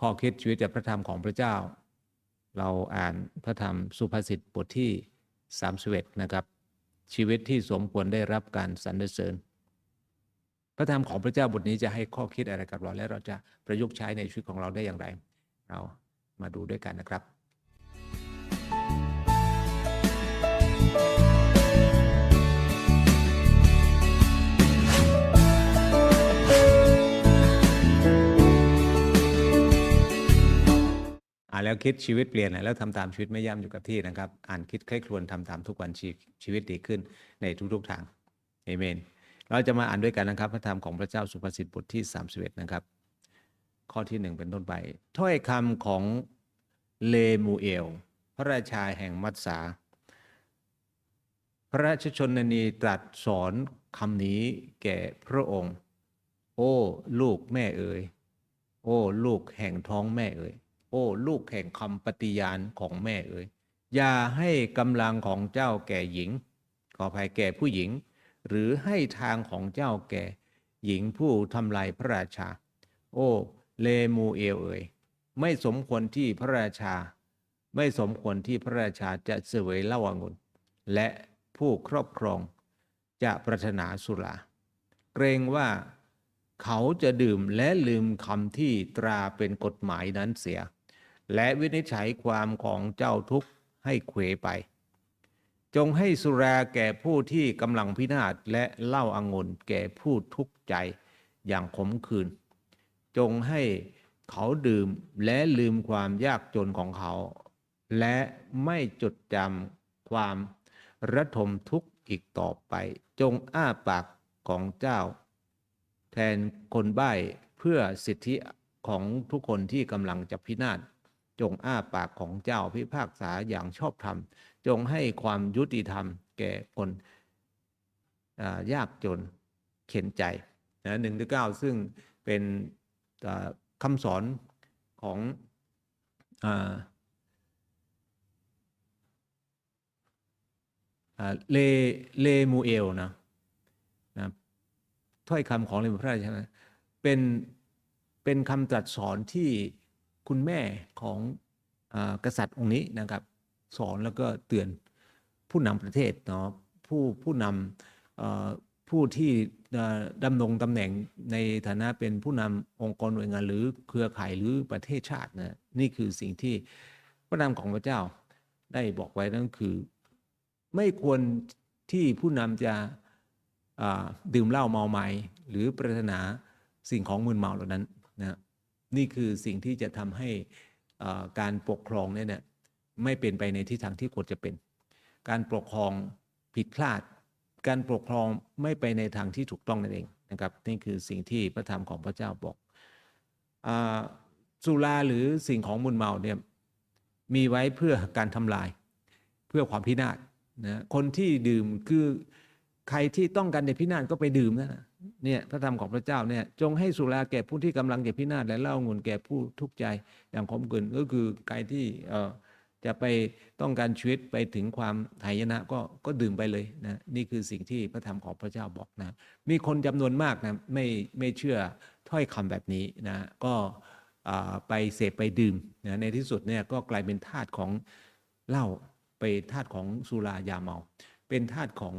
ข้อคิดชีวิตจากพระธรรมของพระเจ้า เราอ่านพระธรรมสุภาษิตบทที่31นะครับ ชีวิตที่สมควรได้รับการสรรเสริญ พระธรรมของพระเจ้าบทนี้จะให้ข้อคิดอะไรกับเราและเราจะประยุกต์ใช้ในชีวิตของเราได้อย่างไร เรามาดูด้วยกันนะครับ อ่านแล้วคิดชีวิตเปลี่ยนแล้วทำตามชีวิตไม่ย่ำอยู่กับที่นะครับ อ่านคิดใคร่ครวญทำตามทุกวันชีชีวิตดีขึ้นในทุกๆทางเอเมน เราจะมาอ่านด้วยกันนะครับ พระธรรมของพระเจ้าสุภาษิตบทที่ 31 นะครับ ข้อที่หนึ่งเป็นต้นไป ถ้อยคำของเลมูเอล พระราชาแห่งมัตสา พระราชชนนีตรัสสอนคำนี้แก่พระองค์ โอ้ ลูกแม่เอ๋ยโอ้ ลูกแห่งท้องแม่เอ๋ย โอ้ลูกแห่งคำปฏิญาณของแม่เอ๋ยอย่าให้กำลังของเจ้าแก่หญิง ขอภัยแก่ผู้หญิง หรือให้ทางของเจ้าแก่ หญิงผู้ทำลายพระราชา โอ้เลมูเอลเอ๋ยไม่สมควรที่พระราชา ไม่สมควรที่พระราชาจะเสวยเล้าอางุ่นและผู้ครอบครองจะปรารถนาสุราเกรงว่าเขาจะดื่มและลืมคำที่ตราเป็นกฎหมายนั้นเสีย และวินิจฉัยความของเจ้าทุกข์ให้เขวไป จงให้สุราแก่ผู้ที่กำลังพินาศและเล้าอางุ่นแก่ผู้ทุกข์ใจอย่างขมขื่นจงให้เขาดื่มและลืมความยากจนของเขา และไม่จดจำความระทมทุกข์อีกต่อไป จงอ้าปากของเจ้า แทนคนใบ้เพื่อสิทธิของทุกคนที่กำลังจะพินาศ จงอ้าปากของเจ้าพิพากษาอย่างชอบธรรม จงให้ความยุติธรรมแก่คนยากจนเข็นใจนะหนึ่งถึงเก้าซึ่งเป็นคำสอนของอเลเลมูเอลนะนะถ้อยคำของเลมูพระราชานะเป็นเป็นคำตรัสสอนที่ คุณแม่ของอกษัตริย์องค์นี้นะครับ สอนแล้วก็เตือนผู้นำประเทศเนาะผู้ผู้นำผู้ที่ดำรงตำแหน่งในฐานะเป็นผู้นำองค์กรหน่วยงาน หรือเครือข่ายหรือประเทศชาตินะนี่คือสิ่งที่พระนามของพระเจ้าได้บอกไว้นั่นคือ ไม่ควรที่ผู้นำจะดื่มเหล้าเมาไม้หรือปรารถนาสิ่งของมึนเมาเหล่านั้นนะ นี่คือสิ่งที่จะทำให้การปกครองเนี่ยเนี่ยไม่เป็นไปในทิศทางที่ควรจะเป็น การปกครองผิดพลาด การปกครองไม่ไปในทางที่ถูกต้องนั่นเองนะครับนี่คือสิ่งที่พระธรรมของพระเจ้าบอกอสุราหรือสิ่งของมึนเมาเนี่ยมีไว้เพื่อการทำลาย เพื่อความพินาศนะคนที่ดื่มคือ ใครที่ต้องการจะพินาศก็ไปดื่มนั่นนะเนี่ยพระธรรมของพระเจ้าเนี่ยจงให้สุราแก่ผู้ที่กำลังจะพินาศและเหล้างุนแก่ผู้ทุกข์ใจอย่างขมขื่นก็คือใครที่เอ่อจะไปต้องการชีวิตไปถึงความหายนะก็ก็ดื่มไปเลยนะนี่คือสิ่งที่พระธรรมของพระเจ้าบอกนะ มีคนจำนวนมากนะไม่ไม่เชื่อถ้อยคำแบบนี้นะก็อ่าไปเสพไปดื่มนะในที่สุดเนี่ยก็กลายเป็นทาสของเหล้าไปทาสของสุรายาเมา เป็นทาสของ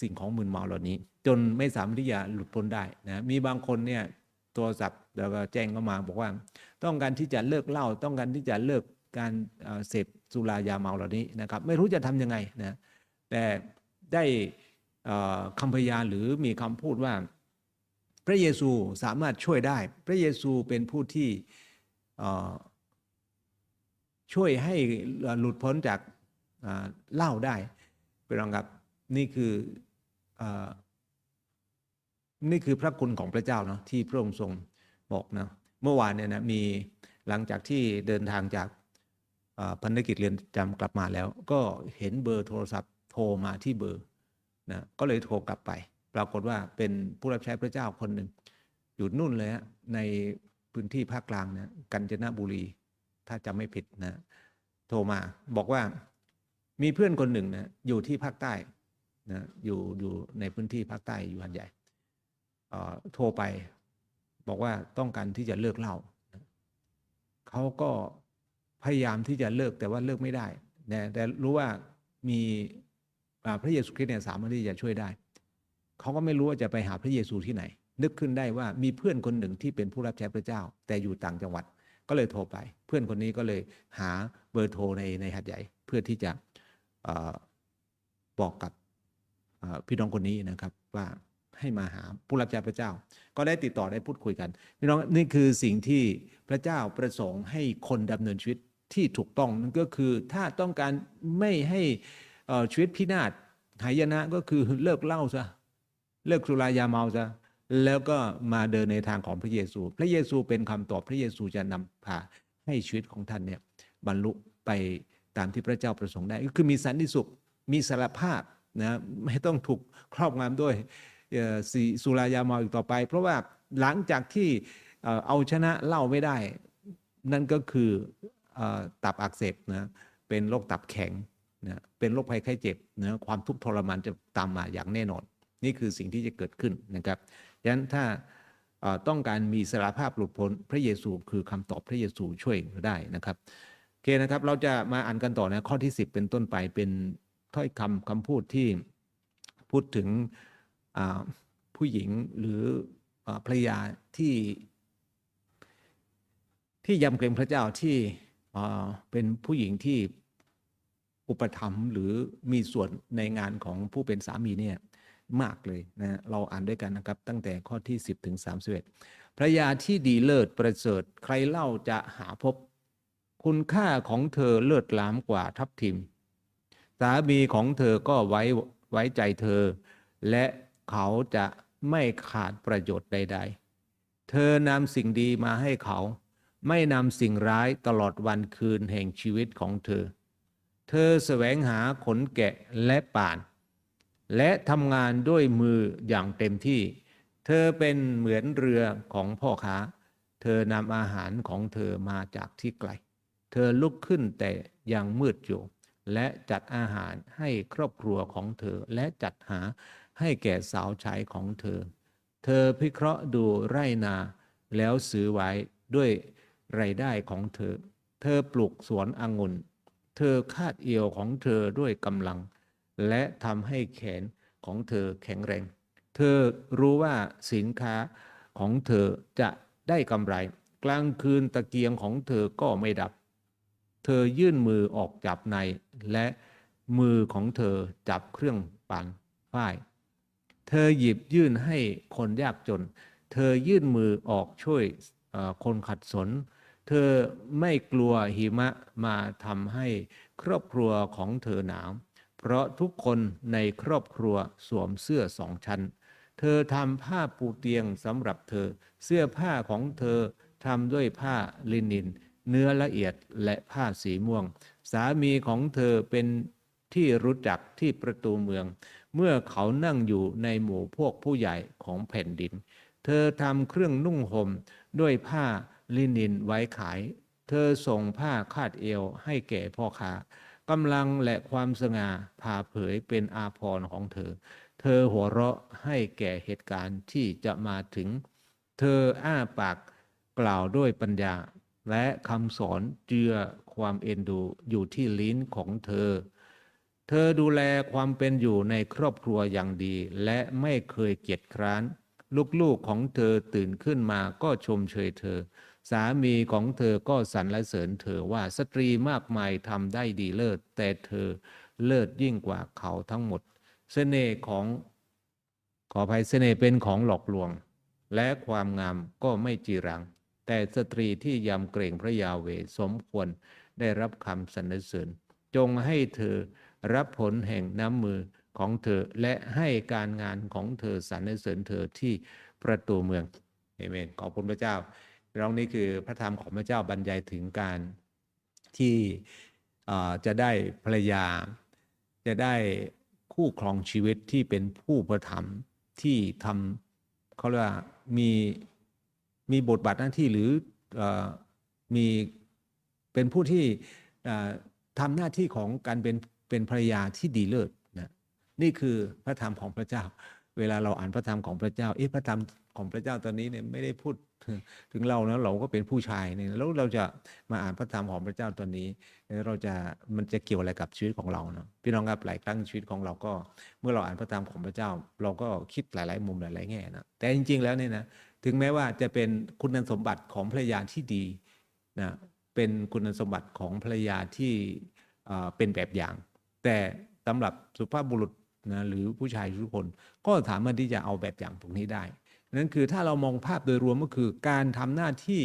สิ่งของมึนเมาเหล่านี้ จนไม่สามารถที่จะหลุดพ้นได้นะมีบางคนเนี่ยโทรศัพท์แล้วก็แจ้งเข้ามาบอกว่า ต้องการที่จะเลิกเหล้าต้องการที่จะเลิกการเสพสุรายาเมาเหล่านี้นะครับ ไม่รู้จะทำยังไงนะแต่ได้เอ่อคำพยานหรือมีคำพูดว่า พระเยซูสามารถช่วยได้ พระเยซูเป็นผู้ที่ช่วยให้หลุดพ้นจากเหล้าได้เป็นรองครับนี่คือ นี่คือพระคุณของพระเจ้าเนาะที่พระองค์ทรงบอกนะเมื่อวานเนี่ยนะมีหลังจากที่เดินทางจากพันธกิจเรียนจำกลับมาแล้ว ก็เห็นเบอร์โทรศัพท์โทรมาที่เบอร์นะก็เลยโทรกลับไป ปรากฏว่าเป็นผู้รับใช้พระเจ้าคนหนึ่งอยู่นู่นเลยฮะในพื้นที่ภาคกลางนะกาญจนบุรี ถ้าจำไม่ผิดนะ โทรมาบอกว่ามีเพื่อนคนหนึ่งนะอยู่ที่ภาคใต้ นะอยู่อยู่ในพื้นที่ภาคใต้อยู่หันใหญ่โทรไป บอกว่าต้องการที่จะเลิกเหล้านะเขาก็พยายามที่จะเลิกแต่ว่าเลิกไม่ได้นะแต่รู้ว่ามีพระเยซูคริสต์เนี่ยสามารถที่จะช่วยได้ เขาก็ไม่รู้ว่าจะไปหาพระเยซูที่ไหน นึกขึ้นได้ว่ามีเพื่อนคนหนึ่งที่เป็นผู้รับใช้พระเจ้า แต่อยู่ต่างจังหวัดก็เลยโทรไป เพื่อนคนนี้ก็เลยหาเบอร์โทรในในหัดใหญ่ เพื่อที่จะอบอกกับ พี่น้องคนนี้นะครับว่าให้มาหาผู้รับใช้พระเจ้า ก็ได้ติดต่อได้พูดคุยกันพี่น้องนี่คือสิ่งที่พระเจ้าประสงค์ให้คนดำเนินชีวิตที่ถูกต้องนั่นก็คือถ้าต้องการไม่ให้อ่อชีวิตพินาศหายนะก็คือเลิกเหล้าซะเลิกสุรายาเมาซะแล้วก็มาเดินในทางของพระเยซู พระเยซูเป็นคำตอบพระเยซูจะนำพาให้ชีวิตของท่านเนี่ยบรรลุไปตามที่พระเจ้าประสงค์ได้ก็คือมีสันติสุขมีสารภาพ นะไม่ต้องถูกครอบงำด้วยสีสุรายาเมาอีกต่อไป เพราะว่าหลังจากที่เอาชนะเหล้าไม่ได้ นั่นก็คืออตับอักเสบนะเป็นโรคตับแข็งนะเป็นโรคภัยไข้เจ็บนะความทุกข์ทรมานจะตามมาอย่างแน่นอน นี่คือสิ่งที่จะเกิดขึ้นนะครับฉะนั้นถ้าต้องการมีสารภาพหลุดพ้นพระเยซูคือคำตอบพระเยซูช่วยได้นะครับโอเคนะครับ เราจะมาอ่านกันต่อนะข้อที่ 10 เป็นต้นไปเป็น ถ้อยคำคำพูดที่พูดถึงผู้หญิงหรือภรรยาที่ ที่ยำเกรงพระเจ้าที่เป็นผู้หญิงที่อุปถัมภ์หรือมีส่วนในงานของผู้เป็นสามีเนี่ยมากเลยนะเราอ่านด้วยกันนะครับ ตั้งแต่ข้อที่ 10ถึง31ภรรยาที่ดีเลิศประเสริฐใครเล่าจะหาพบ คุณค่าของเธอเลิศล้ำกว่าทัพทิม สามีของเธอก็ไว้ไว้ใจเธอ และเขาจะไม่ขาดประโยชน์ใด ๆ เธอนำสิ่งดีมาให้เขา ไม่นำสิ่งร้ายตลอดวันคืนแห่งชีวิตของเธอ เธอแสวงหาขนแกะและป่าน และทำงานด้วยมืออย่างเต็มที่ เธอเป็นเหมือนเรือของพ่อค้า เธอนำอาหารของเธอมาจากที่ไกล เธอลุกขึ้นแต่ยังมืดอยู่ และจัดอาหารให้ครอบครัวของเธอ และจัดหาให้แก่สาวใช้ของเธอ เธอพิเคราะห์ดูไร่นา แล้วซื้อไว้ด้วยไรายได้ของเธอ เธอปลูกสวนองุ่น เธอคาดเอวของเธอด้วยกำลัง และทำให้แขนของเธอแข็งแรง เธอรู้ว่าสินค้าของเธอจะได้กำไร กลางคืนตะเกียงของเธอก็ไม่ดับ เธอยื่นมือออกจับใน และมือของเธอจับเครื่องปั่นฝ้าย เธอหยิบยื่นให้คนยากจน เธอยื่นมือออกช่วยคนขัดสน เธอไม่กลัวหิมะมาทำให้ครอบครัวของเธอหนาว เพราะทุกคนในครอบครัวสวมเสื้อสองชั้น เธอทำผ้าปูเตียงสำหรับเธอ เสื้อผ้าของเธอทำด้วยผ้าลินิน เนื้อละเอียดและผ้าสีม่วง สามีของเธอเป็นที่รู้จักที่ประตูเมือง เมื่อเขานั่งอยู่ในหมู่พวกผู้ใหญ่ของแผ่นดิน เธอทำเครื่องนุ่งห่มด้วยผ้าลินินไว้ขาย เธอส่งผ้าคาดเอวให้แก่พ่อค้ากำลังและความสง่าผ่าเผยเป็นอาภรณ์ของเธอ เธอหัวเราะให้แก่เหตุการณ์ที่จะมาถึง เธออ้าปากกล่าวด้วยปัญญา และคำสอนเจือความเอ็นดูอยู่ที่ลิ้นของเธอ เธอดูแลความเป็นอยู่ในครอบครัวอย่างดี และไม่เคยเกียจคร้าน ลูกๆของเธอตื่นขึ้นมาก็ชมเชยเธอ สามีของเธอก็สรรเสริญเธอว่าสตรีมากมายทำได้ดีเลิศ แต่เธอเลิศยิ่งกว่าเขาทั้งหมด เสน่ห์ของขออภัยเสน่ห์เป็นของหลอกลวง และความงามก็ไม่จีรัง แต่สตรีที่ยำเกรงพระยาเวสมควรได้รับคำสรรเสริญ จงให้เธอรับผลแห่งน้ำมือของเธอและให้การงานของเธอสรรเสริญเธอที่ประตูเมืองเอเมนขอบคุณพระเจ้าเรานี่คือพระธรรมของพระเจ้าบรรยายถึงการที่จะได้ภรรยา จะได้คู่ครองชีวิตที่เป็นผู้ประถมที่ทำเขาเรียกว่ามี มีบทบาทหน้าที่หรืออมีเป็นผู้ที่ทำหน้าที่ของการเป็นเป็นภรรยาที่ดีเลิศนะนี่คือพระธรรมของพระเจ้า เวลาเราอ่านพระธรรมของพระเจ้าเอ๊ะพระธรรมของพระเจ้าตอนนี้เนี่ยไม่ได้พูดถึงเรานะเราก็เป็นผู้ชายเนี่ยแล้วเราจะมาอ่านพระธรรมของพระเจ้าตอนนี้ เราจะมันจะเกี่ยวอะไรกับชีวิตของเราเนาะพี่น้องครับหลายครั้งชีวิตของเราก็ เมื่อเราอ่านพระธรรมของพระเจ้า เราก็คิดหลาย ๆ มุมหลาย ๆ แง่นะแต่จริง ๆ แล้วเนี่ยนะ ถึงแม้ว่าจะเป็นคุณสมบัติของภรรยาที่ดีนะเป็นคุณสมบัติของภรรยาที่เป็นแบบอย่าง แต่สำหรับสุภาพบุรุษนะหรือผู้ชายทุกคนก็สามารถที่จะเอาแบบอย่างตรงนี้ได้นั่นคือถ้าเรามองภาพโดยรวมก็คือการทำหน้าที่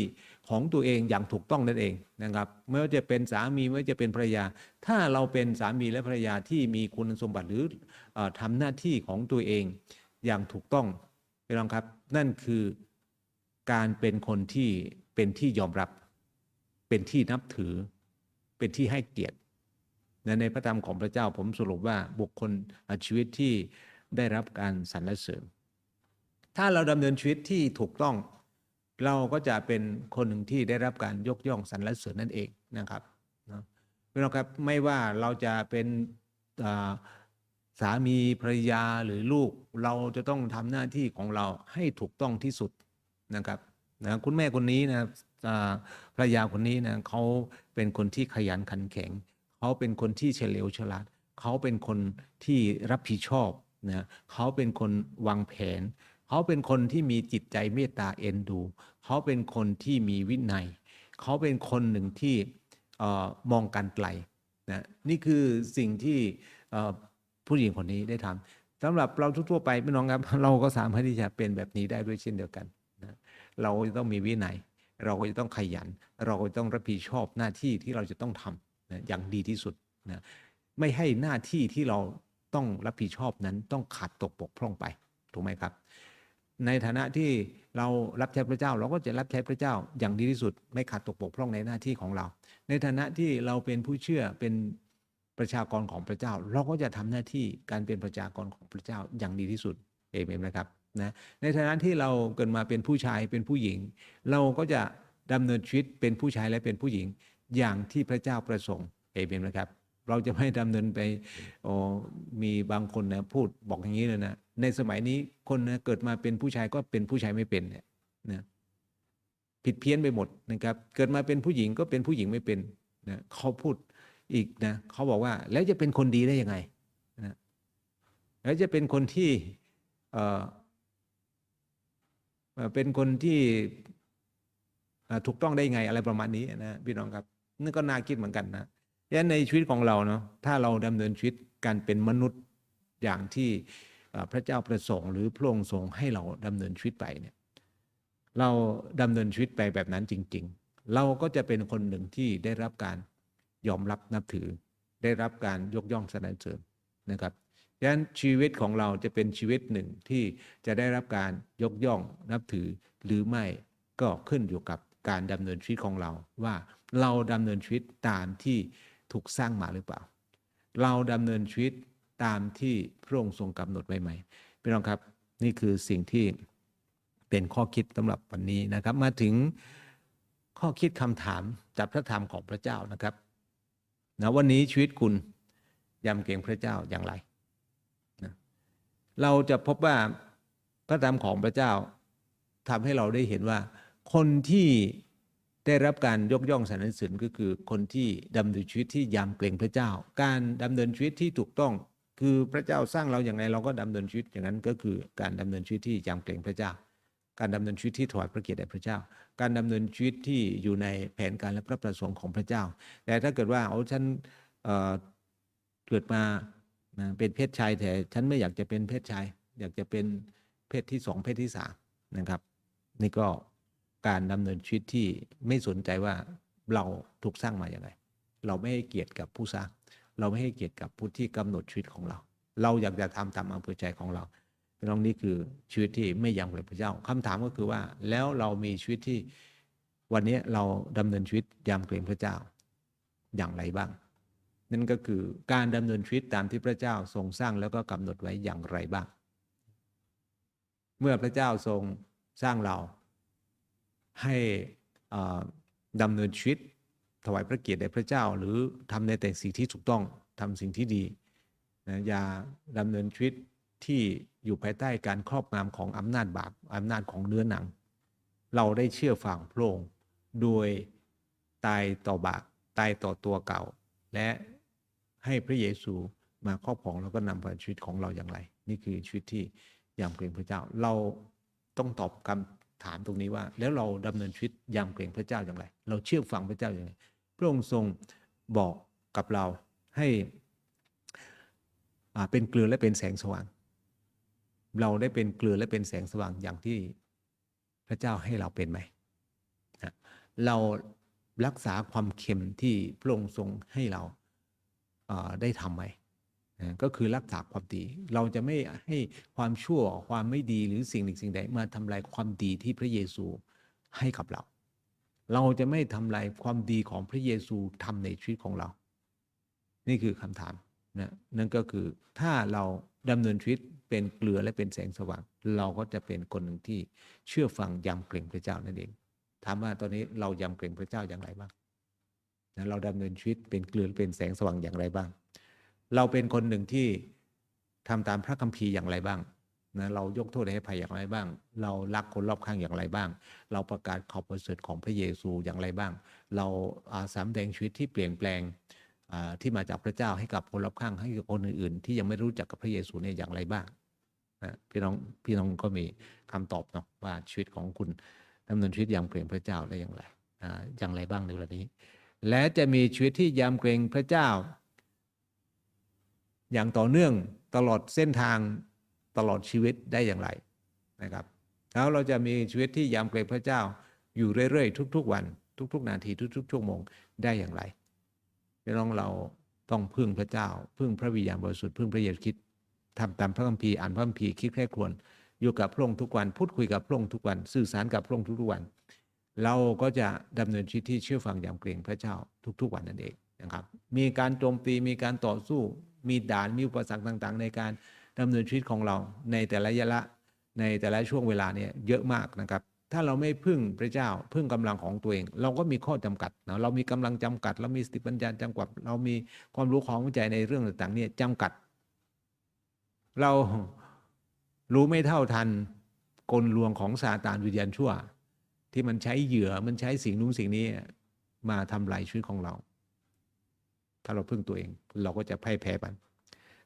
ของตัวเองอย่างถูกต้องนั่นเองนะครับไม่ว่าจะเป็นสามีไม่ว่าจะเป็นภรรยา ถ้าเราเป็นสามีและภรรยาที่มีคุณสมบัติหรือออทำหน้าที่ของตัวเองอย่างถูกต้องพี่น้องครับ นั่นคือการเป็นคนที่เป็นที่ยอมรับ เป็นที่นับถือ เป็นที่ให้เกียรติในพระธรรมของพระเจ้าผมสรุปว่าบุคคลชีวิตที่ได้รับการสรรเสริญ ถ้าเราดำเนินชีวิตที่ถูกต้อง เราก็จะเป็นคนหนึ่งที่ได้รับการยกย่องสรรเสริญนั่นเองนะครับนะพี่น้องครับไม่ว่าเราจะเป็นอ สามีภรรยาหรือลูกเราจะต้องทำหน้าที่ของเราให้ถูกต้องที่สุดนะครับนะคุณแม่คนนี้นะภรรยาคนนี้นะเขาเป็นคนที่ขยันขันแข็งเขาเป็นคนที่เฉลียวฉลาดเขาเป็นคนที่รับผิดชอบนะเขาเป็นคนวางแผน เขาเป็นคนที่มีจิตใจเมตตาเอ็นดู เขาเป็นคนที่มีวินัย เขาเป็นคนหนึ่งที่มองการไกลนะนี่คือสิ่งที่ ผู้หญิงคนนี้ได้ทำสำหรับเราทั่วไปพี่น้องครับ เราก็สามารถที่จะเป็นแบบนี้ได้ด้วยเช่นเดียวกันนะเราจะต้องมีวินัย เราก็จะต้องขยัน เราก็จะต้องรับผิดชอบหน้าที่ที่เราจะต้องทำนะอย่างดีที่สุดนะไม่ให้หน้าที่ที่เราต้องรับผิดชอบนั้นต้องขาดตกบกพร่องไปถูกไหมครับ ในฐานะที่เรารับใช้พระเจ้า เราก็จะรับใช้พระเจ้าอย่างดีที่สุด ไม่ขาดตกบกพร่องในหน้าที่ของเรา ในฐานะที่เราเป็นผู้เชื่อเป็น ประชากรของพระเจ้า เราก็จะทำหน้าที่การเป็นประชากรของพระเจ้าอย่างดีที่สุดเอเมนนะครับนะในฐานะที่เราเกิดมาเป็นผู้ชายเป็นผู้หญิง เราก็จะดำเนินชีวิตเป็นผู้ชายและเป็นผู้หญิงอย่างที่พระเจ้าประสงค์เอเมนนะครับ เราจะไม่ดำเนินไปโอ้มีบางคนนะพูดบอกอย่างนี้เลยนะในสมัยนี้คนนะเกิดมาเป็นผู้ชายก็เป็นผู้ชายไม่เป็นเนี่ยนะผิดเพี้ยนไปหมดนะครับ เกิดมาเป็นผู้หญิงก็เป็นผู้หญิงไม่เป็นนะเขาพูด อีกนะเขาบอกว่าแล้วจะเป็นคนดีได้ยังไงนะแล้วจะเป็นคนที่เออเป็นคนที่ถูกต้องได้ยังไงอะไรประมาณนี้นะพี่น้องครับนี่ก็น่าคิดเหมือนกันนะดังนั้นในชีวิตของเราเนาะถ้าเราดำเนินชีวิตการเป็นมนุษย์อย่างที่พระเจ้าประสงค์หรือพระองค์ทรงให้เราดำเนินชีวิตไปเนี่ยเราดำเนินชีวิตไปแบบนั้นจริง ๆ เราก็จะเป็นคนหนึ่งที่ได้รับการ ยอมรับนับถือ ได้รับการยกย่องสรรเสริญนะครับดังนั้นชีวิตของเราจะเป็นชีวิตหนึ่งที่จะได้รับการยกย่องนับถือหรือไม่ก็ขึ้นอยู่กับการดำเนินชีวิตของเรา ว่าเราดำเนินชีวิตตามที่ถูกสร้างมาหรือเปล่า เราดำเนินชีวิตตามที่พระองค์ทรงกำหนดไว้ไหมพี่น้องครับนี่คือสิ่งที่เป็นข้อคิดสำหรับวันนี้นะครับ มาถึงข้อคิดคำถามจากพระธรรมของพระเจ้านะครับ นะวันนี้ชีวิตคุณยำเกรงพระเจ้าอย่างไรนะเราจะพบว่าพระธรรมของพระเจ้าทำให้เราได้เห็นว่า คนที่ได้รับการยกย่องสรรเสริญก็คือคนที่ดำเนินชีวิตที่ยำเกรงพระเจ้า การดำเนินชีวิตที่ถูกต้องคือพระเจ้าสร้างเราอย่างไรเราก็ดำเนินชีวิตอย่างนั้นก็คือการดำเนินชีวิตที่ยำเกรงพระเจ้า การดำเนินชีวิตที่ถวายพระเกียรติแด่พระเจ้า การดำเนินชีวิตที่อยู่ในแผนการและพระประสงค์ของพระเจ้า แต่ถ้าเกิดว่าเอาฉันเเกิดมาเป็นเพศชายแต่ฉันไม่อยากจะเป็นเพศชาย อยากจะเป็นเพศที่สองเพศที่สามนะครับ นี่ก็การดำเนินชีวิตที่ไม่สนใจว่าเราถูกสร้างมาอย่างไรเราไม่ให้เกียรติกับผู้สร้าง เราไม่ให้เกียรติกับผู้ที่กำหนดชีวิตของเรา เราอยากจะทำตามอำเภอใจของเรา พี่น้องนี่คือชีวิตที่ไม่ยังเกรงพระเจ้าคำถามก็คือว่าแล้วเรามีชีวิตที่วันนี้เราดำเนินชีวิตยำเกรงพระเจ้าอย่างไรบ้าง นั่นก็คือการดำเนินชีวิตตามที่พระเจ้าทรงสร้างแล้วก็กำหนดไว้อย่างไรบ้าง เมื่อพระเจ้าทรงสร้างเราให้อ่าดำเนินชีวิตถวายพระเกียรติแด่พระเจ้า หรือทำในแต่สิ่งที่ถูกต้องทำสิ่งที่ดีนะอย่าดำเนินชีวิต ที่อยู่ภายใต้การครอบงำของอำนาจบาปอำนาจของเนื้อหนัง เราได้เชื่อฟังพระองค์โดยตายต่อบาปตายต่อตัวเก่า และให้พระเยซูมาครอบครองแล้วก็นำพาชีวิตของเราอย่างไร นี่คือชีวิตที่ยำเกรงพระเจ้า เราต้องตอบคำถามตรงนี้ว่า แล้วเราดำเนินชีวิตยำเกรงพระเจ้าอย่างไร เราเชื่อฟังพระเจ้าอย่างไรพระองค์ทรงบอกกับเราให้เป็นเกลือและเป็นแสงสว่าง เราได้เป็นเกลือและเป็นแสงสว่างอย่างที่พระเจ้าให้เราเป็นไหมนะเรารักษาความเค็มที่พระองค์ทรงให้เราได้ทำไหมนะก็คือรักษาความดี เราจะไม่ให้ความชั่วความไม่ดีหรือสิ่งหนึ่งสิ่งใดมาทำลายความดีที่พระเยซูให้กับเรา เราจะไม่ทำลายความดีของพระเยซูทำในชีวิตของเรา นี่คือคำถามนะนั่นก็คือถ้าเราดำเนินชีวิต เป็นเกลือและเป็นแสงสว่าง เราก็จะเป็นคนหนึ่งที่เชื่อฟังยำเกรงพระเจ้านั่นเองถามว่าตอนนี้เรายำเกรงพระเจ้าอย่างไรบ้างนะเราดำเนินชีวิตเป็นเกลือเป็นแสงสว่างอย่างไรบ้าง เราเป็นคนหนึ่งที่ทำตามพระคัมภีร์อย่างไรบ้างนะเรายกโทษให้ภัยอย่างไรบ้าง เรารักคนรอบข้างอย่างไรบ้าง เราประกาศข่าวประเสริฐของพระเยซูอย่างไรบ้าง เราสามแดงชีวิตที่เปลี่ยนแปลงที่มาจากพระเจ้าให้กับคนรอบข้างให้กับคนอื่นๆ ที่ยังไม่รู้จักกับพระเยซูเนี่ยอย่างไรบ้าง นะพี่น้องพี่น้องก็มีคำตอบเนาะว่าชีวิตของคุณดำเนินชีวิตยำเกรงพระเจ้าได้อย่างไรอ่าอย่างไรบ้างในเวลานี้ และจะมีชีวิตที่ยำเกรงพระเจ้า อย่างต่อเนื่องตลอดเส้นทางตลอดชีวิตได้อย่างไรนะครับแล้วเราจะมีชีวิตที่ยำเกรงพระเจ้าอยู่เรื่อยๆ ทุก ๆ วัน ทุก ๆ นาทีทุก ๆ ชั่วโมงได้อย่างไรพี่น้องเราต้องพึ่งพระเจ้า พึ่งพระวิญญาณบริสุทธิ์พึ่งพระเยซูคริสต์ ทำตามพระคัมภีร์อ่านพระคัมภีร์คิดแค่ควรอยู่กับพระองค์ทุกวันพูดคุยกับพระองค์ทุกวัน สื่อสารกับพระองค์ทุกวัน เราก็จะดำเนินชีวิตที่เชื่อฟังยำเกรงพระเจ้าทุก ๆ วันนั่นเองนะครับมีการโจมตีมีการต่อสู้ มีด่านมีอุปสรรคต่างๆ ในการดำเนินชีวิตของเราในแต่ละยะละในแต่ละช่วงเวลาเนี่ยเยอะมากนะครับ ถ้าเราไม่พึ่งพระเจ้าพึ่งกำลังของตัวเอง เราก็มีข้อจำกัดนะเรามีกำลังจำกัด เรามีสติปัญญาจำกัด เรามีความรู้ความเข้าใจในเรื่องต่างๆเนี่ยจำกัด เรารู้ไม่เท่าทันกลลวงของซาตานวิญญาณชั่ว ที่มันใช้เหยื่อมันใช้สิ่งนู้นสิ่งนี้มาทำลายชีวิตของเรา ถ้าเราพึ่งตัวเอง เราก็จะพ่ายแพ้มัน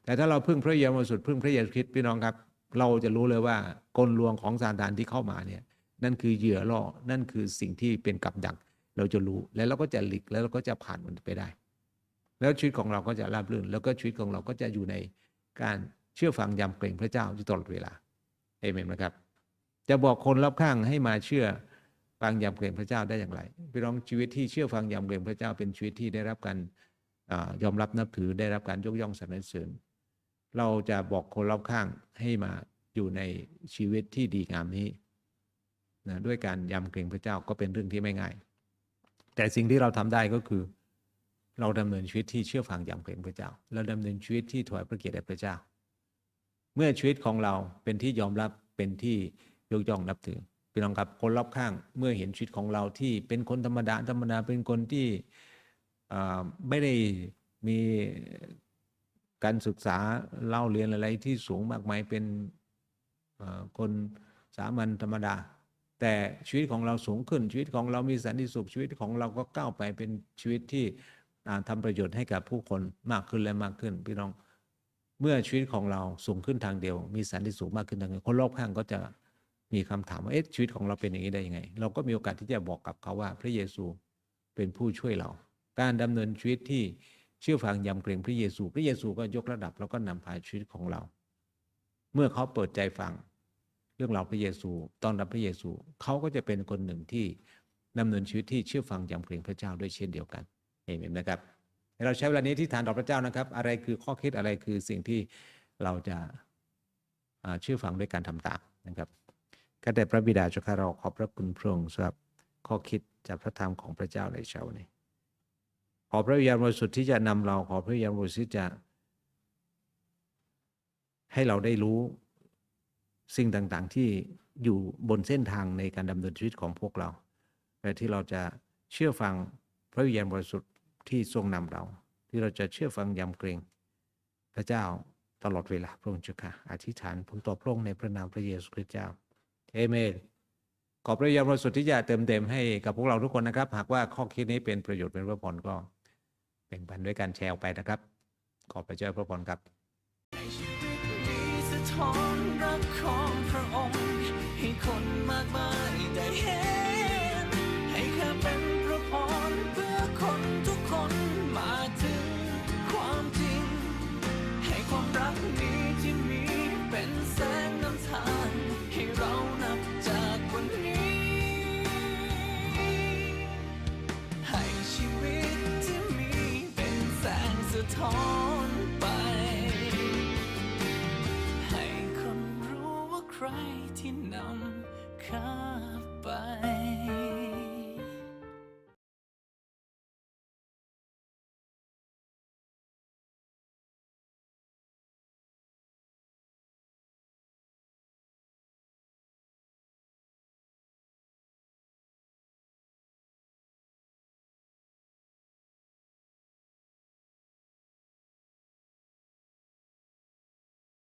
แต่ถ้าเราพึ่งพระเยซูสุทธิ์พึ่งพระเยซูคริสต์พี่น้องครับ เราจะรู้เลยว่ากลลวงของซาตานที่เข้ามาเนี่ย นั่นคือเหยื่อล่อนั่นคือสิ่งที่เป็นกับดัก เราจะรู้แล้วเราก็จะหลีกแล้วเราก็จะผ่านมันไปได้ แล้วชีวิตของเราก็จะราบรื่น แล้วก็ชีวิตของเราก็จะอยู่ในการ เชื่อฟังยำเกรงพระเจ้าอยู่ตลอดเวลาเอเมนไหมครับ จะบอกคนรอบข้างให้มาเชื่อฟังยำเกรงพระเจ้าได้อย่างไรพี่น้องชีวิตที่เชื่อฟังยำเกรงพระเจ้าเป็นชีวิตที่ได้รับการอยอมรับนับถือได้รับการยกย่องสรรเสริญ เราจะบอกคนรอบข้างให้มาอยู่ในชีวิตที่ดีงามนี้นะด้วยการยำเกรงพระเจ้าก็เป็นเรื่องที่ไม่ง่าย แต่สิ่งที่เราทำได้ก็คือ เราดำเนินชีวิตที่เชื่อฟังยำเกรงพระเจ้า เราดำเนินชีวิตที่ถวายพระเกียรติแด่พระเจ้า เมื่อชีวิตของเราเป็นที่ยอมรับเป็นที่ยกย่องนับถือพี่น้องครับคนรอบข้างเมื่อเห็นชีวิตของเราที่เป็นคนธรรมดาธรรมดาเป็นคนที่ไม่ได้มีการศึกษาเล่าเรียนอะไรที่สูงมากมายเป็นคนสามัญธรรมดา แต่ชีวิตของเราสูงขึ้นชีวิตของเรามีสันติสุขชีวิตของเราก็ก้าวไปเป็นชีวิตที่อ่าทำประโยชน์ให้กับผู้คนมากขึ้นและมากขึ้น พี่น้อง เมื่อชีวิตของเราสูงขึ้นทางเดียว มีสันติสุขมากขึ้นทางเดียวคนรอบข้างก็จะมีคำถามว่าเอ๊ะชีวิตของเราเป็นอย่างนี้ได้ยังไง เราก็มีโอกาสที่จะบอกกับเขาว่า พระเยซูเป็นผู้ช่วยเรา การดำเนินชีวิตที่เชื่อฟังยำเกรงพระเยซู พระเยซูก็ยกระดับแล้วก็นำพาชีวิตของเรา เมื่อเขาเปิดใจฟัง เรื่องราวพระเยซูต้อนรับพระเยซูเขาก็จะเป็นคนหนึ่งที่ดำเนินชีวิตที่เชื่อฟังยำเกรงพระเจ้าด้วยเช่นเดียวกันเห็นไหมนะครับ เราใช้เวลานี้ที่ฐานต่อพระเจ้านะครับ อะไรคือข้อคิดอะไรคือสิ่งที่เราจะเชื่อฟังด้วยการทำตามนะครับข้าแต่พระบิดาเจ้าข้าเราขอบพระคุณพระองค์สำหรับข้อคิดจากพระธรรมของพระเจ้าในเช้านี้ขอพระวิญญาณบริสุทธิ์ที่จะนำเราขอพระวิญญาณบริสุทธิ์จะ ให้เราได้รู้สิ่งต่างๆ ที่อยู่บนเส้นทางในการดำเนินชีวิตของพวกเราและที่เราจะเชื่อฟังพระวิญญาณบริสุทธิ์ ที่ทรงนำเรา ที่เราจะเชื่อฟังยำเกรง พระเจ้าตลอดเวลาพระองค์เจ้าค่ะอธิษฐานผมต่อพระองค์ในพระนามพระเยซูคริสต์เจ้าเอเมนขอพระยามรสุทธิ์ที่จะเติมเต็มให้กับพวกเราทุกคนนะครับ หากว่าข้อคิดนี้เป็นประโยชน์เป็นพระพรก็แบ่งปันด้วยการแชร์ออกไปนะครับ ขอพระเจ้าพระพรครับมีสะท้อนรักของพระองค์ให้คนมากมาย